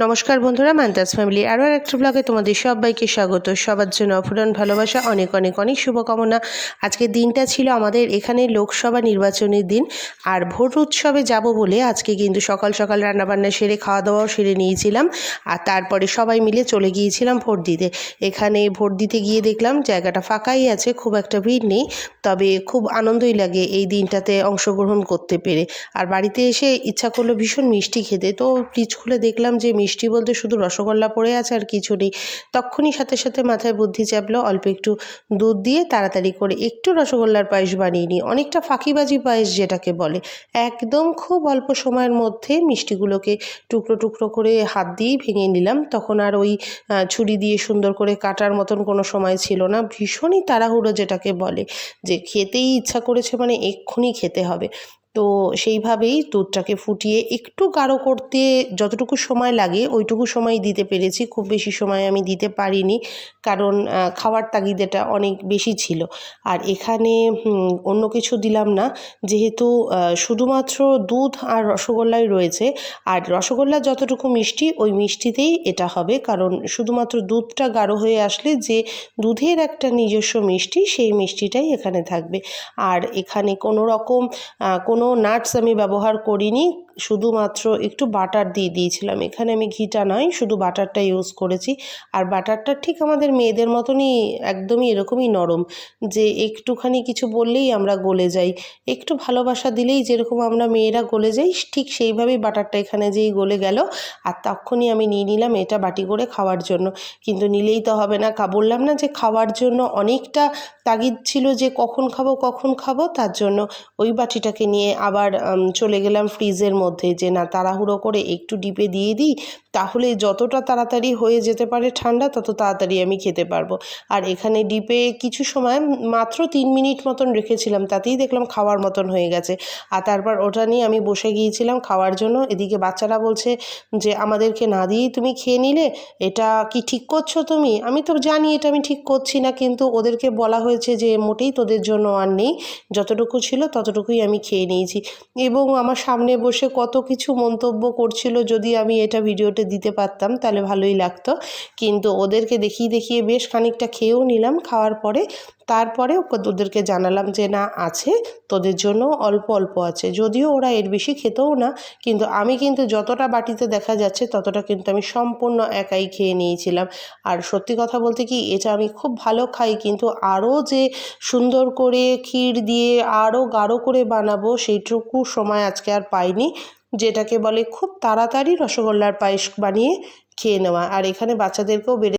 নমস্কার বন্ধুরা মান্তাস ফ্যামিলি আরও আর একটা ব্লগে তোমাদের সবাইকে স্বাগত। সবার জন্য অফুরান ভালোবাসা, অনেক অনেক অনেক শুভকামনা। আজকের দিনটা ছিল আমাদের এখানে লোকসভা নির্বাচনের দিন, আর ভোট উৎসবে যাব বলে আজকে কিন্তু সকাল সকাল রান্নাবান্না সেরে খাওয়া দাওয়াও সেরে নিয়েছিলাম, আর তারপরে সবাই মিলে চলে গিয়েছিলাম ভোট দিতে। এখানে ভোট দিতে গিয়ে দেখলাম জায়গাটা ফাঁকাই আছে, খুব একটা ভিড় নেই, তবে খুব আনন্দই লাগে এই দিনটাতে অংশগ্রহণ করতে পেরে। আর বাড়িতে এসে ইচ্ছা করল ভীষণ মিষ্টি খেতে, তো ফ্রিজ খুলে দেখলাম যে মিষ্টি বলতে শুধু রসগোল্লা পড়ে আছে আর কিছু নেই। তখনই সাথে সাথে মাথায় বুদ্ধি চাপলো, অল্প একটু দুধ দিয়ে তাড়াতাড়ি করে একটু রসগোল্লার পায়েস বানিয়ে নিই অনেকটা ফাঁকিবাজি পায়েস যেটাকে বলে। একদম খুব অল্প সময়ের মধ্যে মিষ্টিগুলোকে টুকরো টুকরো করে হাত দিয়েই ভেঙে নিলাম। তখন আর ওই ছুরি দিয়ে সুন্দর করে কাটার মতন কোনো সময় ছিল না। ভীষণই তাড়াহুড়ো যেটাকে বলে। যে খেতেই ইচ্ছা করেছে মানে এক্ষুনি খেতে হবে। তো সেইভাবেই দুধটাকে ফুটিয়ে একটু গাঢ় করতে যতটুকু সময় লাগে ওইটুকু সময় দিতে পেরেছি। খুব বেশি সময় আমি দিতে পারিনি কারণ খাওয়ার তাগিদেটা অনেক বেশি ছিল। আর এখানে অন্য কিছু দিলাম না। যেহেতু শুধুমাত্র দুধ আর রসগোল্লাই রয়েছে আর রসগোল্লা যতটুকু মিষ্টি ওই মিষ্টিতেই এটা হবে। কারণ শুধুমাত্র দুধটা গাঢ় হয়ে আসলে যে দুধের একটা নিজস্ব মিষ্টি সেই মিষ্টিটাই এখানে থাকবে। আর এখানে কোনো রকম আহ, কোনো নাটস আমি ব্যবহার করিনি, শুধুমাত্র একটু বাটার দিয়ে দিয়েছিলাম। এখানে আমি ঘিটা নয়, শুধু বাটারটা ইউজ করেছি। আর বাটারটা ঠিক আমাদের মেয়েদের মতনই একদমই এরকমই নরম, যে একটুখানি কিছু বললেই আমরা গলে যাই। একটু ভালোবাসা দিলেই যেরকম আমরা মেয়েরা গলে যাই, ঠিক সেইভাবেই বাটারটা এখানে যেই গলে গেল, আর তখনই আমি নিয়ে নিলাম এটা বাটি করে খাওয়ার জন্য। কিন্তু নিলেই তো হবে না, কা- বললাম না যে খাওয়ার জন্য অনেকটা তাগিদ ছিল যে কখন খাব কখন খাব, তার জন্য ওই বাটিটাকে নিয়ে আবার চলে গেলাম ফ্রিজের মধ্যে যে না তাড়াহুড়ো করে একটু ডিপে দিয়ে দিই, তাহলে যতটা তাড়াতাড়ি হয়ে যেতে পারে ঠান্ডা, তত তাড়াতাড়ি আমি খেতে পারব। আর এখানে ডিপে কিছু সময় মাত্র তিন মিনিট মতন রেখেছিলাম, তাতেই দেখলাম খাওয়ার মতন হয়ে গেছে। আর তারপর ওটা নিয়ে আমি বসে গিয়েছিলাম খাওয়ার জন্য, এদিকে বাচ্চারা বলছে যে, আমাদেরকে না দিয়েই তুমি খেয়ে নিলে, এটা কি ঠিক করছ তুমি? আমি তো জানি এটা আমি ঠিক করছি না, কিন্তু ওদেরকে বলা হয়েছে যে, মোটেই তোদের জন্য আর নেই, যতটুকু ছিল ততটুকুই আমি খেয়ে নিয়েছি এবং আমার সামনে বসে কত কিছু মন্তব্য করছিল যদি আমি এটা ভিডিওতে দিতে পারতাম, তাহলে ভালোই লাগতো। কিন্তু ওদেরকে দেখিয়ে দেখিয়ে বেশ খানিকটা খেয়েও নিলাম খাওয়ার পরে। তারপরে ওদেরকে জানালাম যে, না, আছে। তোদের জন্য অল্প অল্প আছে। যদিও ওরা এর বেশি খেতেও না, কিন্তু আমি কিন্তু যতটা বাটিতে দেখা যাচ্ছে, ততটা কিন্তু আমি সম্পূর্ণ একাই খেয়ে নিয়েছিলাম। আর সত্যি কথা বলতে কি, এটা আমি খুব ভালো খাই, কিন্তু আরও যে সুন্দর করে ক্ষীর দিয়ে আরও গাঢ় করে বানাবো সেইটুকু সময় আজকে আর পাইনি, যেটাকে বলে খুব তাড়াতাড়ি রসগোল্লার পায়েস বানিয়ে খেয়ে নেওয়া। আর এখানে বাচ্চাদেরকেও বেড়ে